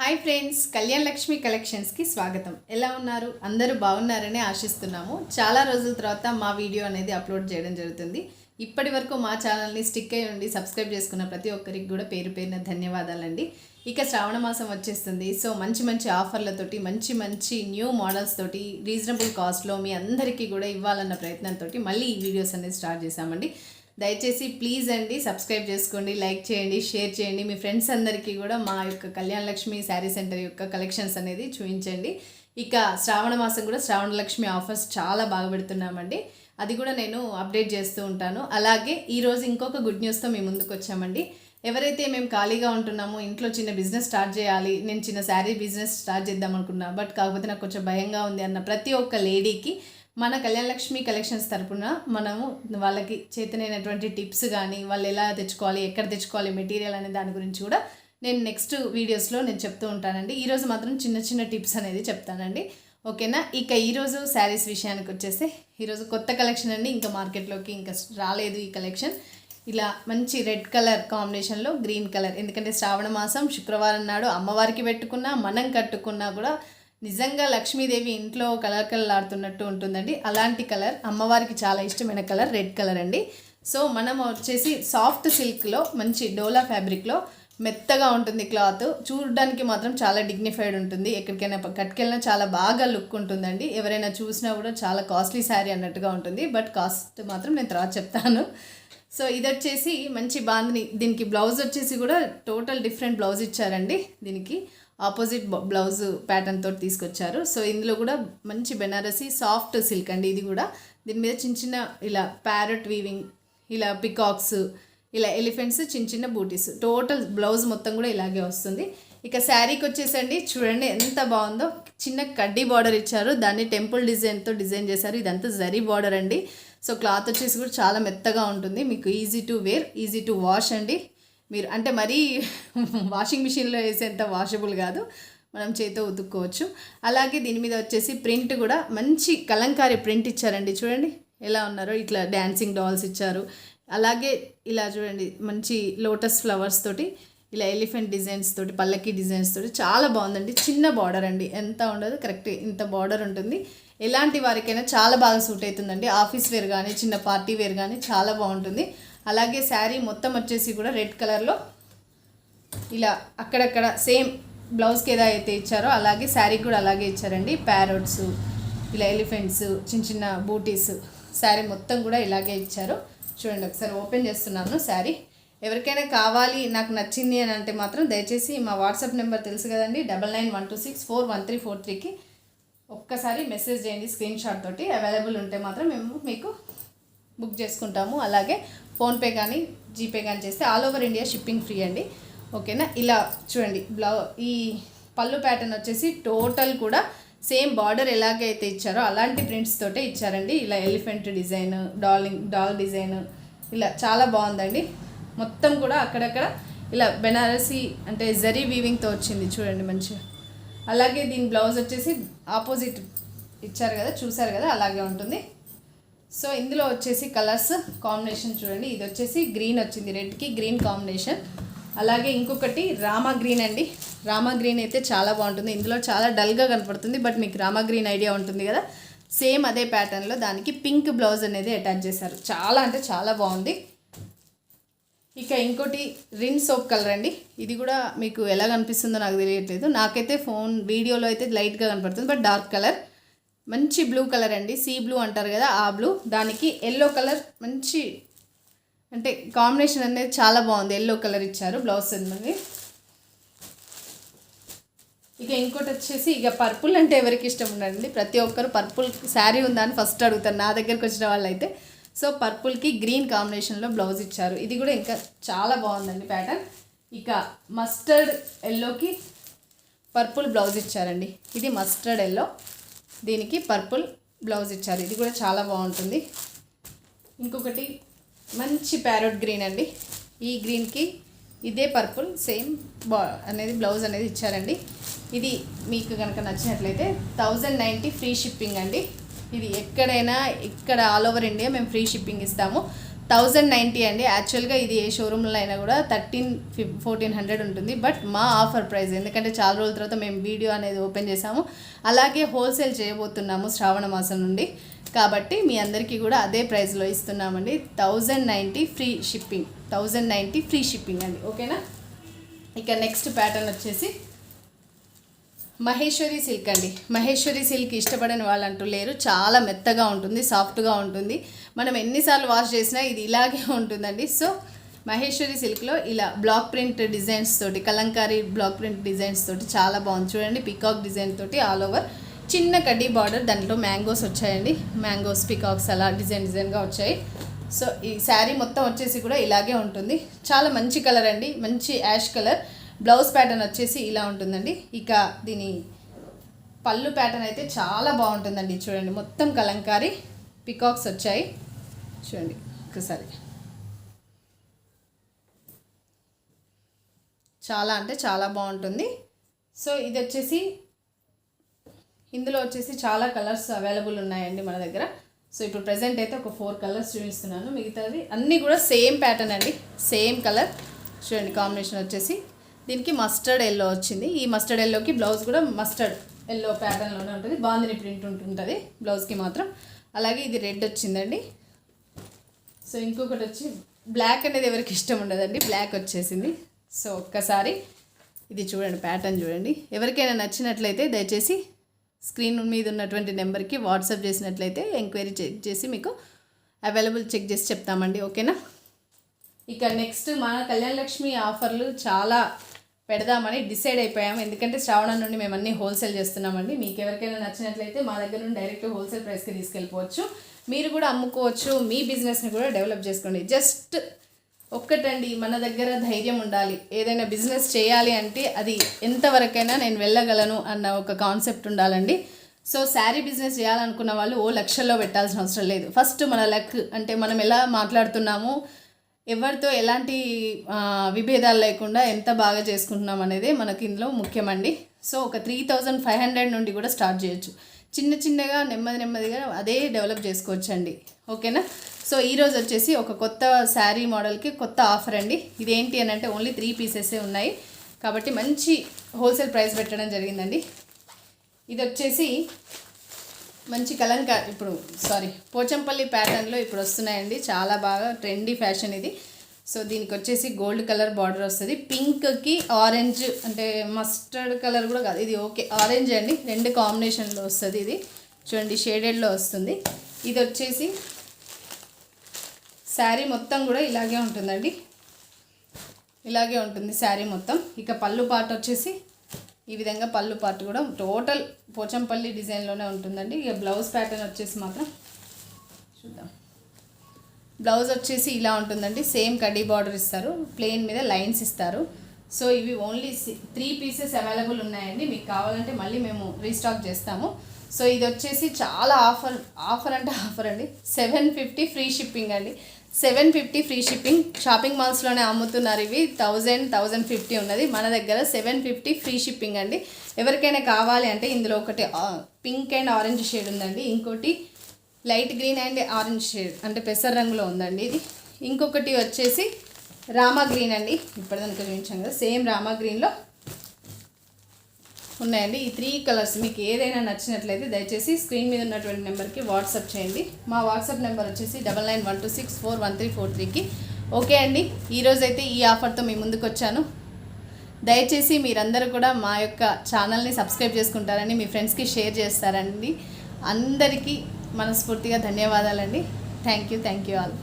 Hi friends Kalyan Lakshmi కలెక్షన్స్కి స్వాగతం. ఎలా ఉన్నారు? అందరూ బాగున్నారని ఆశిస్తున్నాము. చాలా రోజుల తర్వాత మా వీడియో అనేది అప్లోడ్ చేయడం జరుగుతుంది. ఇప్పటి వరకు మా ఛానల్ని స్టిక్ అయ్యి ఉండి సబ్స్క్రైబ్ చేసుకున్న ప్రతి ఒక్కరికి కూడా పేరు పేరున ధన్యవాదాలండి. ఇక శ్రావణ మాసం వచ్చేస్తుంది. సో మంచి మంచి ఆఫర్లతోటి మంచి మంచి న్యూ మోడల్స్ తోటి రీజనబుల్ కాస్ట్లో మీ అందరికీ కూడా ఇవ్వాలన్న ప్రయత్నంతో మళ్ళీ ఈ వీడియోస్ అనేది స్టార్ట్ చేశామండి. దయచేసి ప్లీజ్ అండి సబ్స్క్రైబ్ చేసుకోండి లైక్ చేయండి షేర్ చేయండి. మీ ఫ్రెండ్స్ అందరికీ కూడా మా యొక్క కళ్యాణ లక్ష్మి శారీ సెంటర్ యొక్క కలెక్షన్స్ అనేది చూపించండి. ఇక శ్రావణ మాసం కూడా శ్రావణ లక్ష్మి ఆఫర్స్ చాలా బాగా పెడుతున్నామండి. అది కూడా నేను అప్డేట్ చేస్తూ ఉంటాను. అలాగే ఈరోజు ఇంకొక గుడ్ న్యూస్తో మేము ముందుకు వచ్చామండి. ఎవరైతే మేము ఖాళీగా ఉంటున్నామో ఇంట్లో చిన్న బిజినెస్ స్టార్ట్ చేయాలి నేను చిన్న శారీ బిజినెస్ స్టార్ట్ చేద్దాం అనుకున్నా బట్ కాకపోతే నాకు కొంచెం భయంగా ఉంది అన్న ప్రతి ఒక్క లేడీకి మన కళ్యాణ లక్ష్మి కలెక్షన్స్ తరపున మనము వాళ్ళకి చేతనైనటువంటి టిప్స్ కానీ వాళ్ళు ఎలా తెచ్చుకోవాలి ఎక్కడ తెచ్చుకోవాలి మెటీరియల్ అనే దాని గురించి కూడా నేను నెక్స్ట్ వీడియోస్లో నేను చెప్తూ ఉంటానండి. ఈరోజు మాత్రం చిన్న చిన్న టిప్స్ అనేది చెప్తానండి. ఓకేనా ఇక ఈరోజు శారీస్ విషయానికి వచ్చేస్తే ఈరోజు కొత్త కలెక్షన్ అండి. ఇంకా మార్కెట్లోకి ఇంకా రాలేదు ఈ కలెక్షన్ ఇలా మంచి రెడ్ కలర్ కాంబినేషన్లో గ్రీన్ కలర్ ఎందుకంటే శ్రావణ మాసం శుక్రవారం నాడు అమ్మవారికి పెట్టుకున్నా మనం కట్టుకున్నా కూడా నిజంగా లక్ష్మీదేవి ఇంట్లో కలర్ కలర్ ఆడుతున్నట్టు ఉంటుందండి. అలాంటి కలర్ అమ్మవారికి చాలా ఇష్టమైన కలర్ రెడ్ కలర్ అండి. సో మనం వచ్చేసి సాఫ్ట్ సిల్క్లో మంచి డోలా ఫ్యాబ్రిక్లో మెత్తగా ఉంటుంది క్లాత్. చూడడానికి మాత్రం చాలా డిగ్నిఫైడ్ ఉంటుంది. ఎక్కడికైనా కట్టుకెళ్ళినా చాలా బాగా లుక్ ఉంటుందండి. ఎవరైనా చూసినా కూడా చాలా కాస్ట్లీ శారీ అన్నట్టుగా ఉంటుంది. బట్ కాస్ట్ మాత్రం నేను తర్వాత చెప్తాను. సో ఇది వచ్చేసి మంచి బాందిని. దీనికి బ్లౌజ్ వచ్చేసి కూడా టోటల్ డిఫరెంట్ బ్లౌజ్ ఇచ్చారండి. దీనికి ఆపోజిట్ బ్లౌజ్ ప్యాటర్న్ తోటి తీసుకొచ్చారు. సో ఇందులో కూడా మంచి బెనారసి సాఫ్ట్ సిల్క్ అండి ఇది కూడా. దీని మీద చిన్న చిన్న ఇలా ప్యారెట్ వీవింగ్ ఇలా పికాక్స్ ఇలా ఎలిఫెంట్స్ చిన్న చిన్న బూటీస్. టోటల్ బ్లౌజ్ మొత్తం కూడా ఇలాగే వస్తుంది. ఇక శారీకి వచ్చేసండి. చూడండి ఎంత బాగుందో. చిన్న కడ్డీ బార్డర్ ఇచ్చారు. దాన్ని టెంపుల్ డిజైన్తో డిజైన్ చేశారు. ఇదంతా జరీ బార్డర్ అండి. సో క్లాత్ వచ్చేసి కూడా చాలా మెత్తగా ఉంటుంది. మీకు easy to wear easy to wash అండి. మీరు అంటే మరీ వాషింగ్ మిషన్లో వేసేంత వాషబుల్ కాదు. మనం చేతితో ఉతుక్కోవచ్చు. అలాగే దీని మీద వచ్చేసి ప్రింట్ కూడా మంచి కలంకారీ ప్రింట్ ఇచ్చారండి. చూడండి ఎలా ఉన్నారో. ఇట్లా డ్యాన్సింగ్ డాల్స్ ఇచ్చారు. అలాగే ఇలా చూడండి మంచి లోటస్ ఫ్లవర్స్ తోటి ఇలా ఎలిఫెంట్ డిజైన్స్ తోటి పల్లకి డిజైన్స్ తోటి చాలా బాగుందండి. చిన్న బార్డర్ అండి. ఎంత ఉండదు కరెక్ట్ ఇంత బార్డర్ ఉంటుంది. ఎలాంటి వారికైనా చాలా బాగా సూట్ అవుతుందండి. ఆఫీస్ వేర్ కానీ చిన్న పార్టీ వేర్ కానీ చాలా బాగుంటుంది. అలాగే శారీ మొత్తం వచ్చేసి కూడా రెడ్ కలర్లో ఇలా అక్కడక్కడ సేమ్ బ్లౌజ్కి ఏదో అయితే ఇచ్చారో అలాగే శారీకి కూడా అలాగే ఇచ్చారండి. ప్యారోట్స్ ఇలా ఎలిఫెంట్స్ చిన్న చిన్న బూటీస్ శారీ మొత్తం కూడా ఇలాగే ఇచ్చారు. చూడండి ఒకసారి ఓపెన్ చేస్తున్నాను శారీ ఎవరికైనా కావాలి నాకు నచ్చింది అని అంటే మాత్రం దయచేసి మా వాట్సాప్ నెంబర్ తెలుసు కదండి double nine one two six four one three four త్రీకి ఒక్కసారి మెసేజ్ చేయండి స్క్రీన్ షాట్ తోటి అవైలబుల్ ఉంటే మాత్రం మేము మీకు బుక్ చేసుకుంటాము. అలాగే ఫోన్పే కానీ జీపే కానీ చేస్తే all over India shipping free అండి. ఓకేనా? ఇలా చూడండి బ్లౌ ఈ పళ్ళు ప్యాటర్న్ వచ్చేసి టోటల్ కూడా సేమ్ బార్డర్ ఎలాగైతే ఇచ్చారో అలాంటి ప్రింట్స్ తోటే ఇచ్చారండి. ఇలా ఎలిఫెంట్ డిజైన్ డాలింగ్ డాల్ డిజైన్ ఇలా చాలా బాగుందండి. మొత్తం కూడా అక్కడక్కడ ఇలా బెనారసి అంటే జరీ వీవింగ్తో వచ్చింది చూడండి మంచిగా. అలాగే దీని బ్లౌజ్ వచ్చేసి ఆపోజిట్ ఇచ్చారు కదా చూసారు కదా అలాగే ఉంటుంది. సో ఇందులో వచ్చేసి కలర్స్ కాంబినేషన్ చూడండి. ఇది వచ్చేసి గ్రీన్ వచ్చింది రెడ్కి గ్రీన్ కాంబినేషన్ అలాగే ఇంకొకటి రామా గ్రీన్ అండి. రామా గ్రీన్ అయితే చాలా బాగుంటుంది. ఇందులో చాలా డల్గా కనపడుతుంది బట్ మీకు రామా గ్రీన్ ఐడియా ఉంటుంది కదా. సేమ్ అదే ప్యాటర్న్లో దానికి పింక్ బ్లౌజ్ అనేది అటాచ్ చేశారు. చాలా అంటే చాలా బాగుంది. ఇక ఇంకోటి రిన్ సోప్ కలర్ అండి. ఇది కూడా మీకు ఎలా కనిపిస్తుందో నాకు తెలియట్లేదు. నాకైతే ఫోన్ వీడియోలో అయితే లైట్గా కనపడుతుంది బట్ డార్క్ కలర్. మంచి బ్లూ కలర్ అండి. సీ బ్లూ అంటారు కదా ఆ బ్లూ. దానికి ఎల్లో కలర్ మంచి అంటే కాంబినేషన్ అనేది చాలా బాగుంది. ఎల్లో కలర్ ఇచ్చారు బ్లౌజ్ అనేది. ఇక ఇంకోటి వచ్చేసి ఇక పర్పుల్ అంటే ఎవరికి ఇష్టం ఉండదండి. ప్రతి ఒక్కరు పర్పుల్ శారీ ఉందా అని ఫస్ట్ అడుగుతారు. నా దగ్గరకు వచ్చిన వాళ్ళు అయితే సో పర్పుల్కి గ్రీన్ కాంబినేషన్లో బ్లౌజ్ ఇచ్చారు. ఇది కూడా ఇంకా చాలా బాగుందండి ప్యాటర్న్ ఇక మస్టర్డ్ ఎల్లోకి పర్పుల్ బ్లౌజ్ ఇచ్చారండి. ఇది మస్టర్డ్ ఎల్లో దీనికి పర్పుల్ బ్లౌజ్ ఇచ్చారు. ఇది కూడా చాలా బాగుంటుంది. ఇంకొకటి మంచి ప్యారెట్ గ్రీన్ అండి. ఈ గ్రీన్కి ఇదే పర్పుల్ సేమ్ బా అనేది బ్లౌజ్ అనేది ఇచ్చారండి. ఇది మీకు కనుక నచ్చినట్లయితే థౌజండ్ నైంటీ ఫ్రీ షిప్పింగ్ అండి. ఇది ఎక్కడైనా ఇక్కడ ఆల్ ఓవర్ ఇండియా మేము ఫ్రీ షిప్పింగ్ ఇస్తాము. థౌజండ్ నైంటీ అండి. యాక్చువల్గా ఇది ఏ షోరూంలో అయినా కూడా థర్టీన్ ఫిఫ్ ఫోర్టీన్ హండ్రెడ్ ఉంటుంది. బట్ మా ఆఫర్ ప్రైస్ ఎందుకంటే చాలా రోజుల తర్వాత మేము వీడియో అనేది ఓపెన్ చేసాము అలాగే హోల్సేల్ చేయబోతున్నాము శ్రావణ మాసం నుండి. కాబట్టి మీ అందరికీ కూడా అదే ప్రైస్లో ఇస్తున్నామండి. Thousand ninety free shipping thousand ninety free shipping అండి. ఓకేనా ఇక నెక్స్ట్ ప్యాటర్న్ వచ్చేసి మహేశ్వరి సిల్క్ అండి. మహేశ్వరి సిల్క్ ఇష్టపడని వాళ్ళంటూ లేరు. చాలా మెత్తగా ఉంటుంది సాఫ్ట్గా ఉంటుంది. మనం ఎన్నిసార్లు వాష్ చేసినా ఇది ఇలాగే ఉంటుందండి. సో మహేశ్వరి సిల్క్లో ఇలా బ్లాక్ ప్రింట్ డిజైన్స్ తోటి కలంకారీ బ్లాక్ ప్రింట్ డిజైన్స్ తోటి చాలా బాగుంది. చూడండి పికాక్ డిజైన్ తోటి ఆల్ ఓవర్ చిన్న కడ్డీ బార్డర్ దాంట్లో మ్యాంగోస్ వచ్చాయండి. మ్యాంగోస్ పికాక్స్ అలా డిజైన్ డిజైన్గా వచ్చాయి. సో ఈ శారీ మొత్తం వచ్చేసి కూడా ఇలాగే ఉంటుంది. చాలా మంచి కలర్ అండి. మంచి యాష్ కలర్ బ్లౌజ్ ప్యాటర్న్ వచ్చేసి ఇలా ఉంటుందండి. ఇక దీని పళ్ళు ప్యాటర్న్ అయితే చాలా బాగుంటుందండి. చూడండి మొత్తం కలంకారీ పికాక్స్ వచ్చాయి. చూడండి ఒకసారి చాలా అంటే చాలా బాగుంటుంది. సో ఇది వచ్చేసి ఇందులో వచ్చేసి చాలా కలర్స్ అవైలబుల్ ఉన్నాయండి మన దగ్గర. సో ఇప్పుడు ప్రజెంట్ అయితే ఒక ఫోర్ కలర్స్ చూపిస్తున్నాను. మిగతాది అన్నీ కూడా సేమ్ ప్యాటర్న్ అండి. Same colour. చూడండి కాంబినేషన్ వచ్చేసి దీనికి మస్టర్డ్ ఎల్లో వచ్చింది. ఈ మస్టర్డ్ ఎల్లోకి బ్లౌజ్ కూడా మస్టర్డ్ ఎల్లో ప్యాటర్న్లోనే ఉంటుంది. బాందిని ప్రింట్ ఉంటుంటుంది బ్లౌజ్కి మాత్రం. అలాగే ఇది రెడ్ వచ్చిందండి. సో ఇంకొకటి వచ్చి బ్లాక్ అనేది ఎవరికి ఇష్టం ఉండదండి. బ్లాక్ వచ్చేసింది. సో ఒక్కసారి ఇది చూడండి ప్యాటర్న్ చూడండి. ఎవరికైనా నచ్చినట్లయితే దయచేసి స్క్రీన్ మీద ఉన్నటువంటి నెంబర్కి వాట్సాప్ చేసినట్లయితే ఎంక్వైరీ చెక్ చేసి మీకు అవైలబుల్ చెక్ చేసి చెప్తామండి. ఓకేనా? ఇక నెక్స్ట్ మన కళ్యాణ లక్ష్మి ఆఫర్లు చాలా పెడదామని డిసైడ్ అయిపోయాము ఎందుకంటే శ్రావణం నుండి మేము అన్ని హోల్సేల్ చేస్తున్నామండి. మీకు ఎవరికైనా నచ్చినట్లయితే మా దగ్గర నుండి డైరెక్ట్ హోల్సేల్ ప్రైస్కి తీసుకెళ్ళిపోవచ్చు. మీరు కూడా అమ్ముకోవచ్చు. మీ బిజినెస్ని కూడా డెవలప్ చేసుకోండి. జస్ట్ ఒక్కటండి మన దగ్గర ధైర్యం ఉండాలి. ఏదైనా బిజినెస్ చేయాలి అంటే అది ఎంతవరకైనా నేను వెళ్ళగలను అన్న ఒక కాన్సెప్ట్ ఉండాలండి. సో శారీ బిజినెస్ చేయాలనుకున్న వాళ్ళు ఓ లక్షల్లో పెట్టాల్సిన అవసరం లేదు. ఫస్ట్ మన లక్ అంటే మనం ఎలా మాట్లాడుతున్నాము ఎవరితో ఎలాంటి విభేదాలు లేకుండా ఎంత బాగా చేసుకుంటున్నాం అనేది మనకి ఇందులో ముఖ్యమండి. సో ఒక త్రీ థౌజండ్ ఫైవ్ హండ్రెడ్ నుండి కూడా స్టార్ట్ చేయొచ్చు. చిన్న చిన్నగా నెమ్మది నెమ్మదిగా అదే డెవలప్ చేసుకోవచ్చండి. ఓకేనా? సో ఈరోజు వచ్చేసి ఒక కొత్త శారీ మోడల్కి కొత్త ఆఫర్ అండి. ఇదేంటి అని అంటే ఓన్లీ త్రీ పీసెసే ఉన్నాయి. కాబట్టి మంచి హోల్సేల్ ప్రైస్ పెట్టడం జరిగిందండి. ఇది వచ్చేసి మంచి కలంకా ఇప్పుడు సారీ పోచంపల్లి ప్యాటర్న్లో ఇప్పుడు వస్తున్నాయండి. చాలా బాగా ట్రెండీ ఫ్యాషన్ ఇది. సో దీనికి వచ్చేసి గోల్డ్ కలర్ బార్డర్ వస్తుంది. పింక్కి ఆరెంజ్ అంటే మస్టర్డ్ కలర్ కూడా కాదు. ఇది ఓకే ఆరెంజ్ అండి. రెండు కాంబినేషన్లో వస్తుంది ఇది. చూడండి షేడెడ్లో వస్తుంది. ఇది వచ్చేసి శారీ మొత్తం కూడా ఇలాగే ఉంటుందండి. ఇలాగే ఉంటుంది శారీ మొత్తం. ఇక పళ్ళు పాట వచ్చేసి ఈ విధంగా పళ్ళు పార్ట్ కూడా టోటల్ పోచంపల్లి డిజైన్లోనే ఉంటుందండి. ఇక బ్లౌజ్ ప్యాటర్న్ వచ్చేసి మాత్రం చూద్దాం. బ్లౌజ్ వచ్చేసి ఇలా ఉంటుందండి. సేమ్ కడ్డీ బార్డర్ ఇస్తారు. ప్లెయిన్ మీద లైన్స్ ఇస్తారు. సో ఇవి ఓన్లీ త్రీ పీసెస్ అవైలబుల్ ఉన్నాయండి. మీకు కావాలంటే మళ్ళీ మేము రీస్టాక్ చేస్తాము. సో ఇది వచ్చేసి చాలా ఆఫర్ ఆఫర్ అంటే ఆఫర్ అండి. సెవెన్ ఫిఫ్టీ ఫ్రీ షిప్పింగ్ అండి. Seven fifty free shipping. Shopping మాల్స్లోనే అమ్ముతున్నారు ఇవి. థౌజండ్ థౌజండ్ ఫిఫ్టీ ఉన్నది. మన దగ్గర సెవెన్ ఫిఫ్టీ ఫ్రీ షిప్పింగ్ అండి. ఎవరికైనా కావాలి అంటే ఇందులో ఒకటి పింక్ అండ్ ఆరెంజ్ షేడ్ ఉందండి. ఇంకోటి light green and orange shade అంటే పెసర రంగులో ఉందండి ఇది. ఇంకొకటి వచ్చేసి రామా గ్రీన్ అండి. ఇప్పటిదానికి చూపించాం కదా. సేమ్ రామా గ్రీన్లో ఉన్నాయండి. ఈ త్రీ కలర్స్ మీకు ఏదైనా నచ్చినట్లయితే దయచేసి స్క్రీన్ మీద ఉన్నటువంటి నెంబర్కి వాట్సాప్ చేయండి. మా వాట్సాప్ నెంబర్ వచ్చేసి double nine one two six four one three four త్రీకి ఓకే అండి. ఈరోజు అయితే ఈ ఆఫర్తో మీ ముందుకు వచ్చాను. దయచేసి మీరందరూ కూడా మా యొక్క ఛానల్ని సబ్స్క్రైబ్ చేసుకుంటారని మీ ఫ్రెండ్స్కి షేర్ చేస్తారండి అందరికీ మనస్ఫూర్తిగా ధన్యవాదాలండి. Thank you thank you all